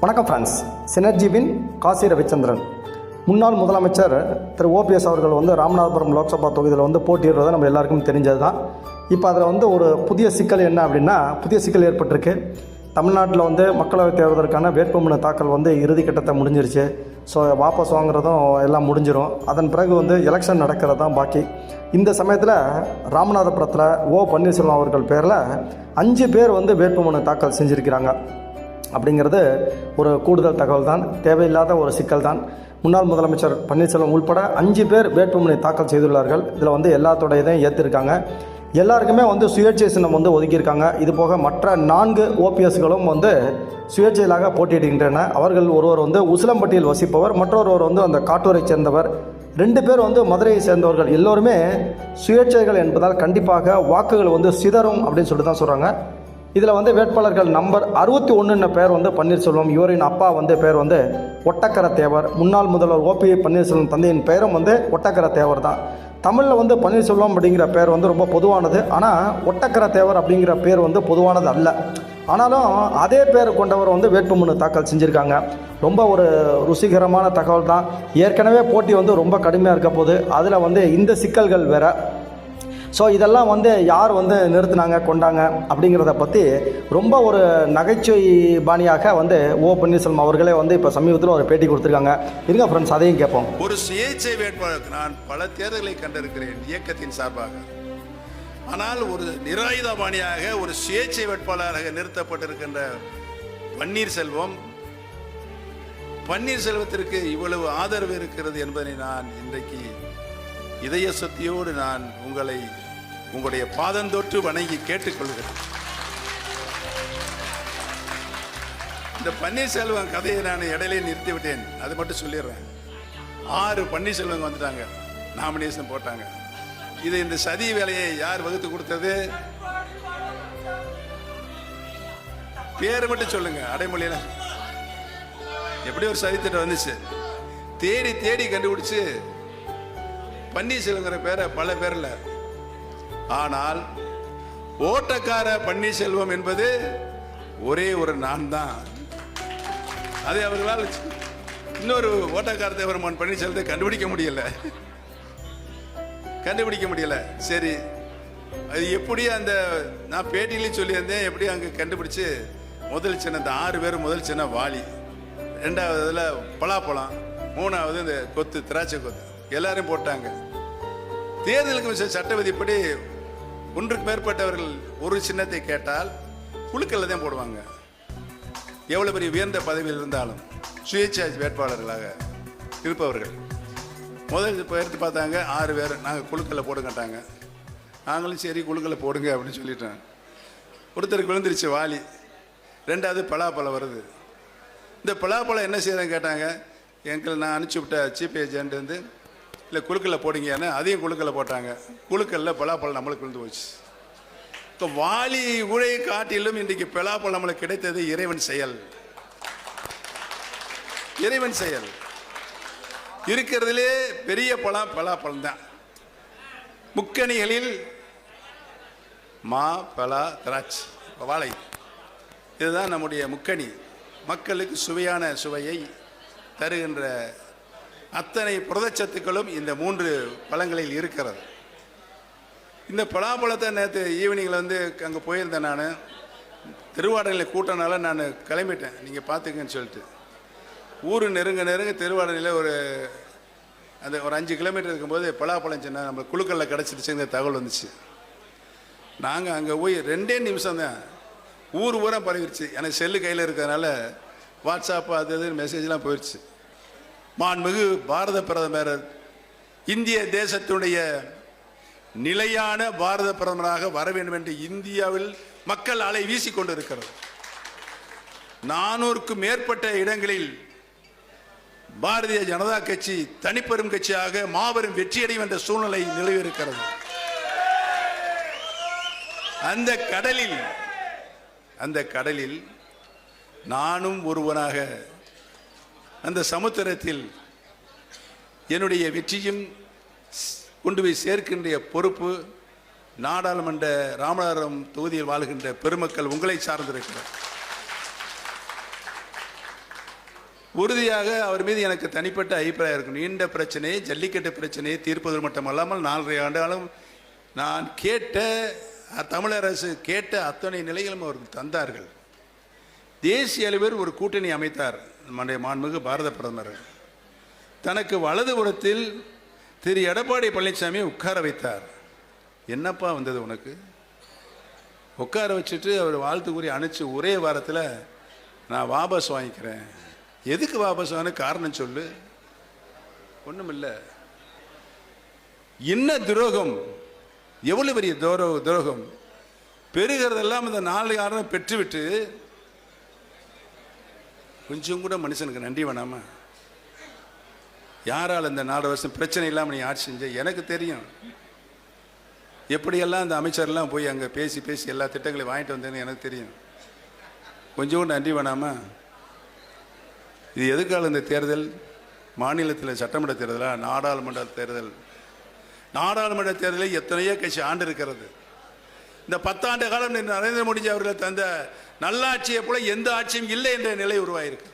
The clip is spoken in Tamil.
வணக்கம் ஃப்ரெண்ட்ஸ் சினர்ஜிவின் காசி ரவிச்சந்திரன். முன்னாள் முதலமைச்சர் திரு ஓபிஎஸ் அவர்கள் வந்து ராமநாதபுரம் லோக்சபா தொகுதியில் வந்து போட்டியிடுறது நம்ம எல்லாருக்கும் தெரிஞ்சது தான் இப்போ அதில் வந்து ஒரு புதிய சிக்கல் என்ன அப்படின்னா புதிய சிக்கல் ஏற்பட்டிருக்கு. தமிழ்நாட்டில் வந்து மக்களவைத் தேர்வதற்கான வேட்புமனு தாக்கல் வந்து இறுதி கட்டத்தை முடிஞ்சிருச்சு. ஸோ வாபஸ் வாங்குறதும் எல்லாம் முடிஞ்சிடும் அதன் பிறகு வந்து எலெக்ஷன் நடக்கிறது தான் பாக்கி. இந்த சமயத்தில் ராமநாதபுரத்தில் ஓ பன்னீர்செல்வம் அவர்கள் பேரில் அஞ்சு பேர் வந்து வேட்புமனு தாக்கல் செஞ்சுருக்கிறாங்க. அப்படிங்கிறது ஒரு கூடுதல் தகவல் தான் தேவையில்லாத ஒரு சிக்கல் தான் முன்னாள் முதலமைச்சர் பன்னீர்செல்வம் உள்பட அஞ்சு பேர் வேட்புமனு தாக்கல் செய்துள்ளார்கள். இதில் வந்து எல்லாத்தோட இதையும் ஏற்றிருக்காங்க எல்லாருக்குமே வந்து சுயேட்சை சின்னம் வந்து ஒதுக்கியிருக்காங்க. இது போக மற்ற நான்கு ஓபிஎஸ்களும் வந்து சுயேட்சையிலாக போட்டியிடுகின்றன. அவர்கள் ஒருவர் வந்து உசிலம்பட்டியில் வசிப்பவர் மற்றொருவர் வந்து அந்த காட்டூரை சேர்ந்தவர். ரெண்டு பேர் வந்து மதுரையை சேர்ந்தவர்கள். எல்லோருமே சுயேட்சைகள் என்பதால் கண்டிப்பாக வாக்குகள் வந்து சிதறும் அப்படின்னு சொல்லிட்டு தான் சொல்கிறாங்க இதில் வந்து வேட்பாளர்கள் நம்பர் அறுபத்தி ஒன்றுன்ற பேர் வந்து பன்னீர்செல்வம் இவரின் அப்பா வந்து பேர் வந்து ஒட்டக்கர தேவர் முன்னாள் முதல்வர் ஓபி பன்னீர்செல்வம் தந்தையின் பெயரும் வந்து ஒட்டக்கர தேவர் தான். தமிழில் வந்து பன்னீர்செல்வம் அப்படிங்கிற பேர் வந்து ரொம்ப பொதுவானது. ஆனால் ஒட்டக்கர தேவர் அப்படிங்கிற பேர் வந்து பொதுவானது அல்ல. ஆனாலும் அதே பேர் கொண்டவர் வந்து வேட்புமனு தாக்கல் செஞ்சுருக்காங்க. ரொம்ப ஒரு ருசிகரமான தகவல் தான். ஏற்கனவே போட்டி வந்து ரொம்ப கடுமையாக இருக்க போது அதில் வந்து இந்த சிக்கல்கள் வேறு. ஸோ இதெல்லாம் வந்து யார் வந்து நிறுத்தினாங்க கொண்டாங்க அப்படிங்கிறத பற்றி ரொம்ப ஒரு நகைச்சுவை பாணியாக வந்து ஓ பன்னீர்செல்வம் அவர்களே வந்து இப்போ சமீபத்தில் ஒரு பேட்டி கொடுத்துருக்காங்க. இருங்க ஃப்ரெண்ட்ஸ் அதையும் கேட்போம். ஒரு சுயேட்சை வேட்பாளருக்கு நான் பல தேர்தல்களை கண்டிருக்கிறேன் இயக்கத்தின் சார்பாக. ஆனால் ஒரு நிராயுதபாணியாக ஒரு சுயேட்சை வேட்பாளராக நிறுத்தப்பட்டிருக்கின்ற பன்னீர்செல்வம் பன்னீர்செல்வத்திற்கு இவ்வளவு ஆதரவு இருக்கிறது என்பதை நான் இன்றைக்கு இதய சக்தியோடு நான் உங்களை உங்களுடைய பாதந்தொற்று வணங்கி கேட்டுக்கொள்கிறேன். இந்த பன்னீர்செல்வம் கதையை நான் இடையிலே நிறுத்தி விட்டேன் அது மட்டும் சொல்லிடுறேன். ஆறு பன்னீர்செல்வங்க வந்துட்டாங்க. நாமினேஷன் போட்டாங்க. இது இந்த சதி வேலையை யார் வகுத்து கொடுத்தது? பேர் மட்டும் சொல்லுங்க. அடைமொழியில. எப்படி ஒரு சதித்திட்டம் வந்துச்சு. தேடி தேடி கண்டுபிடிச்சு பன்னீர்செல்வங்கிற பேரை பல பேர்ல ஆனால் ஓட்டக்கார பன்னீர்செல்வம் என்பது ஒரே ஒரு நான் தான் அதை அவர்களால் இன்னொரு ஓட்டக்கார தேவரமான் பன்னீர்செல்வத்தை கண்டுபிடிக்க முடியல. கண்டுபிடிக்க முடியல. சரி அது எப்படி அந்த நான் பேட்டிலையும் சொல்லியிருந்தேன் எப்படி அங்கே கண்டுபிடிச்சு முதல் சின்ன இந்த ஆறு பேர் முதல் சின்ன வாலி. ரெண்டாவது இதில் பலாப்பழம் மூணாவது இந்த கொத்து திராட்சை கொத்து. எல்லாரையும் போட்டாங்க. தேர்தல் கமிஷன் ஒன்றுக்கு மேற்பட்டவர்கள் ஒரு சின்னத்தை கேட்டால் குழுக்களில் தான் போடுவாங்க. எவ்வளவு பெரிய உயர்ந்த பதவியில் இருந்தாலும் சுயேட்சை வேட்பாளர்களாக இருப்பவர்கள். முதல் இப்போ எடுத்து பார்த்தாங்க ஆறு பேர் நாங்கள் குழுக்களில் போடுங்கட்டாங்க நாங்களும் சரி குழுக்களில் போடுங்க அப்படின்னு சொல்லிட்டேன். ஒருத்தருக்கு விழுந்துருச்சு வாலி ரெண்டாவது பலாப்பழம் வருது. இந்த பலாப்பழம் என்ன செய்யறேன்னு கேட்டாங்க எங்களை நான் அனுப்பிச்சி விட்ட சீஃப் ஏஜென்ட் வந்து இல்லை குழுக்களில் போடுங்கன்னு அதையும் குழுக்களில் போட்டாங்க. குழுக்களில் பலாப்பழம் நம்மளுக்கு விழுந்து போச்சு. இப்போ வாலி உழை காட்டிலும் இன்றைக்கு பலாப்பழம் நம்மளுக்கு கிடைத்தது இறைவன் செயல். இறைவன் செயல். இருக்கிறதுலே பெரிய பழம் பலாப்பழம் தான். முக்கணிகளில் மா பலா திராட்சை வாழை. இதுதான் நம்முடைய முக்கணி. மக்களுக்கு சுவையான சுவையை தருகின்ற அத்தனை புரதச்சத்துக்களும் இந்த மூன்று பழங்களில் இருக்கிறது. இந்த பலாப்பழத்தை நேற்று ஈவினிங்கில் வந்து அங்கே போயிருந்தேன் நான். திருவாடனையில் கூட்டனால நான் கிளம்பிட்டேன். நீங்கள் பார்த்துக்கன்னு சொல்லிட்டு. ஊர் நெருங்க நெருங்க திருவாடனையில் ஒரு அந்த ஒரு அஞ்சு கிலோமீட்டர் இருக்கும்போது பலாப்பழம் சின்ன நம்ம குழுக்களில் கிடச்சிருச்சுங்கிற தகவல் வந்துச்சு. நாங்கள் அங்கே போய் ரெண்டே நிமிஷம் தான் ஊர் ஊராக பரவிடுச்சு எனக்கு செல்லு கையில் இருக்கிறதுனால வாட்ஸ்அப் அது இது மெசேஜ்லாம் போயிடுச்சு மாண்புமிகு பாரத பிரதமர் இந்திய தேசத்துடைய நிலையான பாரத பிரதமராக வர வேண்டும் என்று இந்தியாவில் மக்கள் அலை வீசி கொண்டிருக்கிறது. நானூறுக்கும் மேற்பட்ட இடங்களில் பாரதிய ஜனதா கட்சி தனிப்பெரும் கட்சியாக மாபெரும் வெற்றியடையும் என்ற சூழ்நிலை நிலவிருக்கிறது அந்த கடலில் அந்த கடலில் நானும் ஒருவனாக அந்த சமுத்திரத்தில் என்னுடைய வெற்றியும் கொண்டு போய் சேர்க்கின்ற பொறுப்பு நாடாளுமன்ற ராமநாதபுரம் தொகுதியில் வாழ்கின்ற பெருமக்கள் உங்களை சார்ந்திருக்கிறார். உறுதியாக அவர் மீது எனக்கு தனிப்பட்ட அபிப்பிராயம் இருக்கும் நீண்ட பிரச்சனையை ஜல்லிக்கட்டு பிரச்சனையை தீர்ப்பது மட்டுமல்லாமல் நாலரை ஆண்டுகளும் நான் கேட்ட தமிழரசு கேட்ட அத்தனை நிலைகளும் அவர்கள் தந்தார்கள். தேசிய அளவில் ஒரு கூட்டணி அமைத்தார் நம்முடைய மாண்புமிகு பாரத பிரதமர். தனக்கு வலதுபுறத்தில் திரு எடப்பாடி பழனிசாமி உட்கார வைத்தார். என்னப்பா வந்தது உனக்கு? உட்கார வச்சுட்டு அவர் வாழ்த்து கூறி அனுப்பிச்சு ஒரே வாரத்தில் நான் வாபஸ் வாங்கிக்கிறேன். எதுக்கு வாபஸ் வாங்க? காரணம் சொல்லு. ஒன்றும் இல்லை என்ன துரோகம். எவ்வளோ பெரிய துரோ துரோகம். பெறுகிறதெல்லாம் இந்த நாலு காரணம் பெற்றுவிட்டு கொஞ்சம் கூட மனுஷனுக்கு நன்றி வேணாமா. யாரால் இந்த நாலு வருஷம் பிரச்சனை இல்லாமல் நீ ஆட்சி செஞ்ச? எனக்கு தெரியும். எப்படியெல்லாம் அந்த அமைச்சர்லாம் போய் அங்கே பேசி பேசி எல்லா திட்டங்களையும் வாங்கிட்டு வந்தேன்னு எனக்கு தெரியும். கொஞ்சம் கூட நன்றி வேணாமா. இது எதுக்கால இந்த தேர்தல்? மாநிலத்தில் சட்டமன்ற தேர்தலா? நாடாளுமன்ற தேர்தல். நாடாளுமன்ற தேர்தலில் எத்தனையோ கட்சி ஆண்டு இருக்கிறது. இந்த பத்தாண்டு காலம் நரேந்திர மோடிஜி அவர்கள் தந்த நல்லாட்சியை போல எந்த ஆட்சியும் இல்லை என்ற நிலை உருவாயிருக்கு.